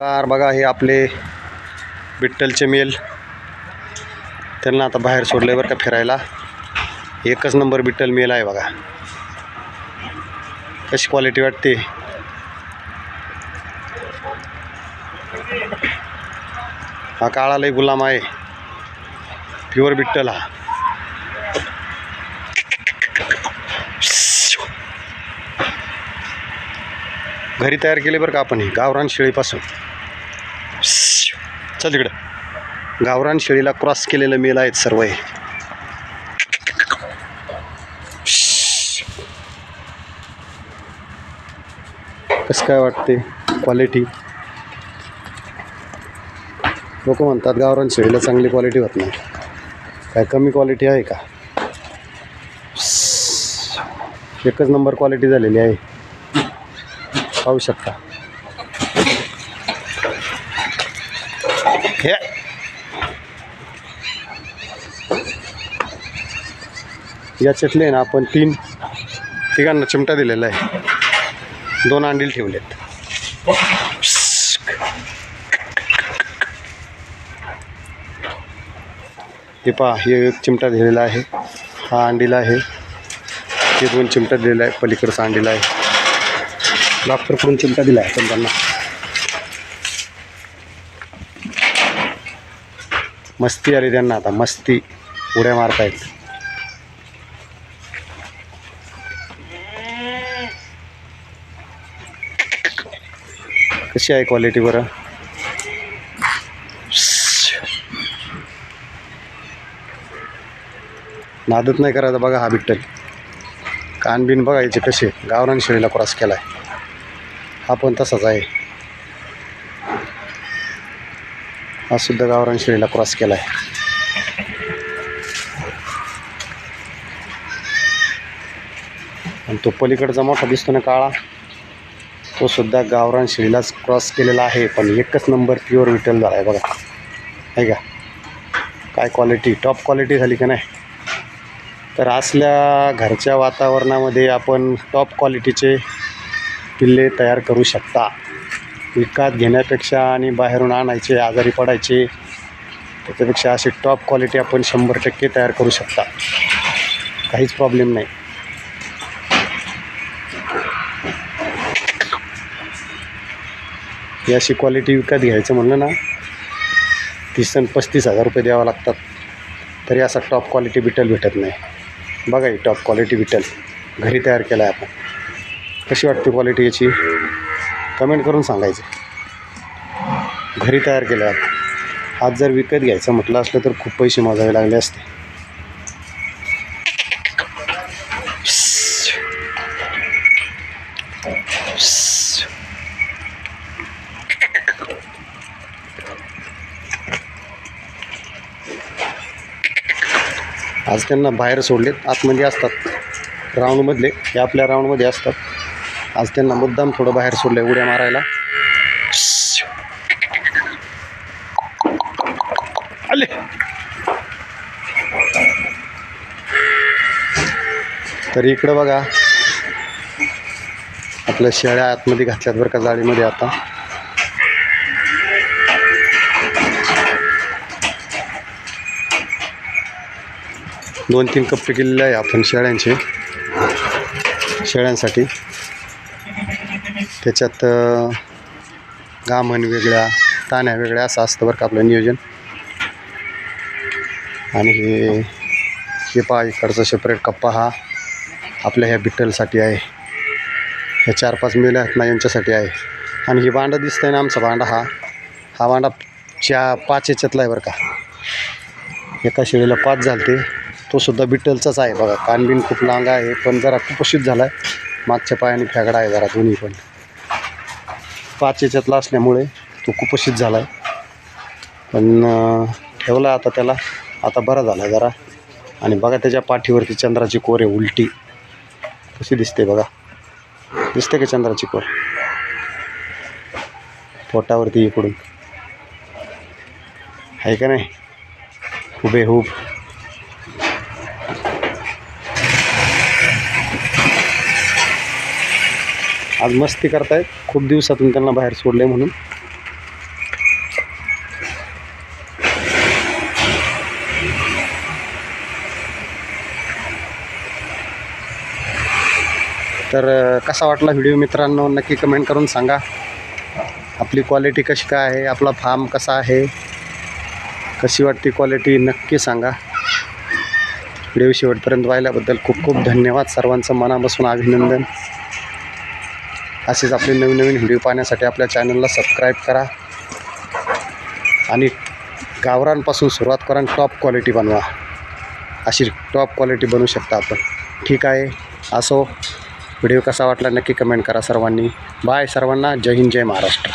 Car बघा हे आपले विठ्ठलचे मेल. त्यांना आता बाहेर सोडले बरं का फिरायला. एकच नंबर विठ्ठल मेल आहे बघा. कशी क्वालिटी वाटते? हा काळा लय गुलाम आहे. प्युअर विठ्ठल हा. घरी तयार केले बरं का आपण हे गावरान शेळीपासून. चल तिकडं गावरान शेळीला क्रॉस केलेलं मेल आहेत सर्व हे. कसं काय वाटते क्वालिटी लोक म्हणतात गावरान शेळीला चांगली क्वालिटी होत नाही. काय कमी क्वालिटी आहे का? एकच नंबर क्वालिटी झालेली आहे. पाहू शकता. हे. याच्यातले ना आपण तीन तिघांना चिमटा दिलेला आहे. दोन अंडील ठेवलेत. हे पहा हे एक चिमटा दिलेला आहे. हा अंडीला आहे. हे दोन चिमटा दिलेला आहे पलीकडचा अंडीला आहे. डॉक्टरकडून चिमटा दिला आहे पण त्यांना. मस्ती आली त्यांना आता मस्ती. उड्या मारतायत. कशी आहे क्वालिटी बरं? नादत नाही करायचं बघा हा बिट्टल. कानबीन बघायचे कसे. गावरान शेळीला क्रॉस केला आहे हा पण तसाच आहे. हा सुद्धा गावरान शेळीला क्रॉस केला आहे. आणि तो पलीकडचा मोठा दिसतो ना काळा तो सुद्धा गावरान शेळीलाच क्रॉस केलेला आहे. पण एकच नंबर प्युअर विटल झाला आहे बघा. आहे का? काय क्वालिटी टॉप क्वालिटी झाली का नाही? तर असल्या घरच्या वातावरणामध्ये आपण टॉप क्वालिटीचे पिल्ले तयार करू शकता. विकत घेण्यापेक्षा आणि बाहेरून आणायचे आजारी पडायचे त्याच्यापेक्षा अशी टॉप क्वालिटी आपण शंभर टक्के तयार करू शकता. काहीच प्रॉब्लेम नाही. ही अशी क्वालिटी विकत घ्यायचं म्हणलं ना तीस आणि पस्तीस हजार रुपये द्यावं लागतात. तरी असा टॉप क्वालिटी बिटल भेटत नाही. बघा ही टॉप क्वालिटी बिटल घरी तयार केला आहे आपण. कशी वाटते क्वालिटी याची? कमेंट करून सांगायचं. घरी तयार केल्या आज जर विकत घ्यायचं म्हटलं असलं तर खूप पैसे मोजावे लागले असते. आज त्यांना बाहेर सोडलेत आतमध्ये असतात. राऊंडमधले हे आपल्या राऊंडमध्ये असतात. आज त्यांना मुद्दाम थोडं बाहेर सोडलं उड्या मारायला. आले. तर इकडं बघा. आपल्या शेळ्या आतमध्ये घातल्यात बरं का जाळीमध्ये आता. दोन तीन कप्पे केलेले आहे आपण शेळ्यांचे. शेळ्यांसाठी. त्याच्यात अं, गामण वेगळ्या ताण्या वेगळ्या असं असतं बरं का आपलं नियोजन. आणि हे हे पहा इकडचा सेपरेट कप्पा हा आपल्या ह्या बिट्टलसाठी आहे. ह्या चार पाच मेल आहेत ना यांच्यासाठी आहे. आणि ही भांडं दिसतं आहे ना आमचा भांडा हा. हा भांडा चा पाच याच्यातला आहे बरं का. एका शेळीला पाच झालते. तो सुद्धा बिट्टलचाच आहे बघा. कानबीन खूप लांगा आहे पण जरा कुपोषित झाला आहे मागच्या पायाने फेगडा आहे जरा दोन्ही पण. पाच याच्यातला असल्यामुळे तो कुपोषित झाला आहे पण ठेवला आता त्याला. आता बरा झाला आहे जरा. आणि बघा त्याच्या पाठीवरती चंद्राची कोर आहे उलटी. कशी दिसते बघा. दिसते का चंद्राची कोर? पोटावरती इकडून. आहे का नाही? हुबेहूब. आज मस्ती करतायत. खूप दिवसातून त्यांना बाहेर सोडले म्हणून. तर कसा वाटला व्हिडिओ मित्रांनो? नक्की कमेंट करून सांगा. आपली क्वालिटी कशी काय आहे? आपला फार्म कसा आहे? कशी वाटते क्वालिटी नक्की सांगा. व्हिडिओ शेवटपर्यंत पाहिल्याबद्दल खूप खूप धन्यवाद सर्वांचं. मनापासून अभिनंदन. असेच आपले नवीन नवीन व्हिडिओ पाहण्यासाठी आपल्या चॅनलला सबस्क्राईब करा. आणि गावरांपासून सुरुवात करा टॉप क्वालिटी बनवा. अशी टॉप क्वालिटी बनवू शकता आपण. ठीक आहे? असो. व्हिडिओ कसा वाटला नक्की कमेंट करा सर्वांनी. बाय सर्वांना. जय हिंद जय महाराष्ट्र.